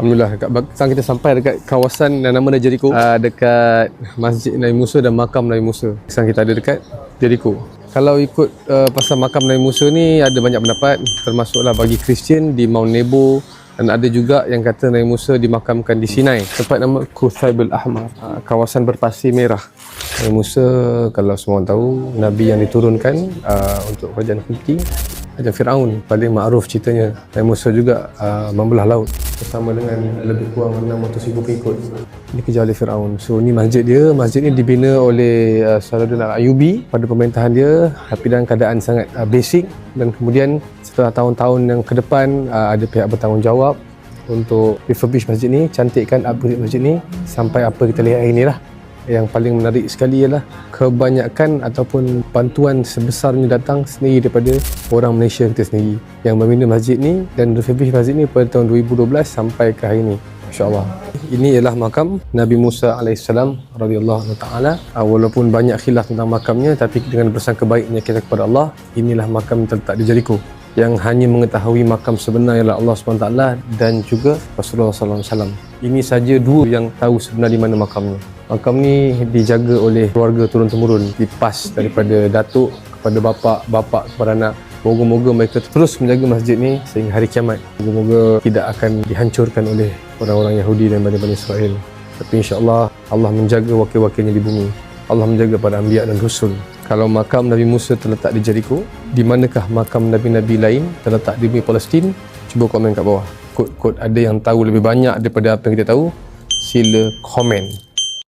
Alhamdulillah dekat sekarang kita sampai dekat kawasan yang nama dia Jericho. Uh, dekat Masjid Nabi Musa dan makam Nabi Musa. Sekarang kita ada dekat Jericho. Kalau ikut uh, pasal makam Nabi Musa ni ada banyak pendapat. Termasuklah bagi Kristian di Mount Nebo dan ada juga yang kata Nabi Musa dimakamkan di Sinai. Tempat nama Kuthaibul Ahmar. Uh, kawasan berpasir merah. Nabi Musa kalau semua orang tahu Nabi yang diturunkan uh, untuk kerajaan Qibti Raja Fir'aun paling makruf ceritanya. Nabi Musa juga uh, membelah laut bersama dengan lebih kurang 600 ribu pengikut. Dikejar oleh Fir'aun. So ni masjid dia. Masjid ni dibina oleh uh, Salahuddin Al-Ayubi pada pemerintahan dia. Tapi dalam keadaan sangat uh, basic. Dan kemudian setelah tahun-tahun yang ke depan uh, ada pihak bertanggungjawab untuk refurbish masjid ni cantikkan upgrade masjid ni sampai apa kita lihat hari ni lah yang paling menarik sekali ialah kebanyakan ataupun bantuan sebesarnya datang sendiri daripada orang Malaysia kita sendiri yang membina masjid ni dan refurbish masjid ni pada tahun 2012 sampai ke hari ni. insyaAllah ini ialah makam Nabi Musa AS radhiyallahu ta'ala. Ah, walaupun banyak khilaf tentang makamnya tapi dengan bersangka baiknya kita kepada Allah inilah makam terletak di Jericho yang hanya mengetahui makam sebenar ialah Allah SWT dan juga Rasulullah SAW. Ini saja dua yang tahu sebenar di mana makamnya. Makam ni dijaga oleh keluarga turun-temurun, dipas daripada datuk kepada bapa, bapa kepada anak. Moga-moga mereka terus menjaga masjid ni sehingga hari kiamat. Moga-moga tidak akan dihancurkan oleh orang-orang Yahudi dan Bani-Bani Israel. Tapi insya-Allah Allah menjaga wakil-wakilnya di bumi. Allah menjaga para anbiya dan rasul. Kalau makam Nabi Musa terletak di Jericho, di manakah makam Nabi-Nabi lain terletak di bumi Palestin? Cuba komen kat bawah. Kod-kod ada yang tahu lebih banyak daripada apa yang kita tahu, sila komen.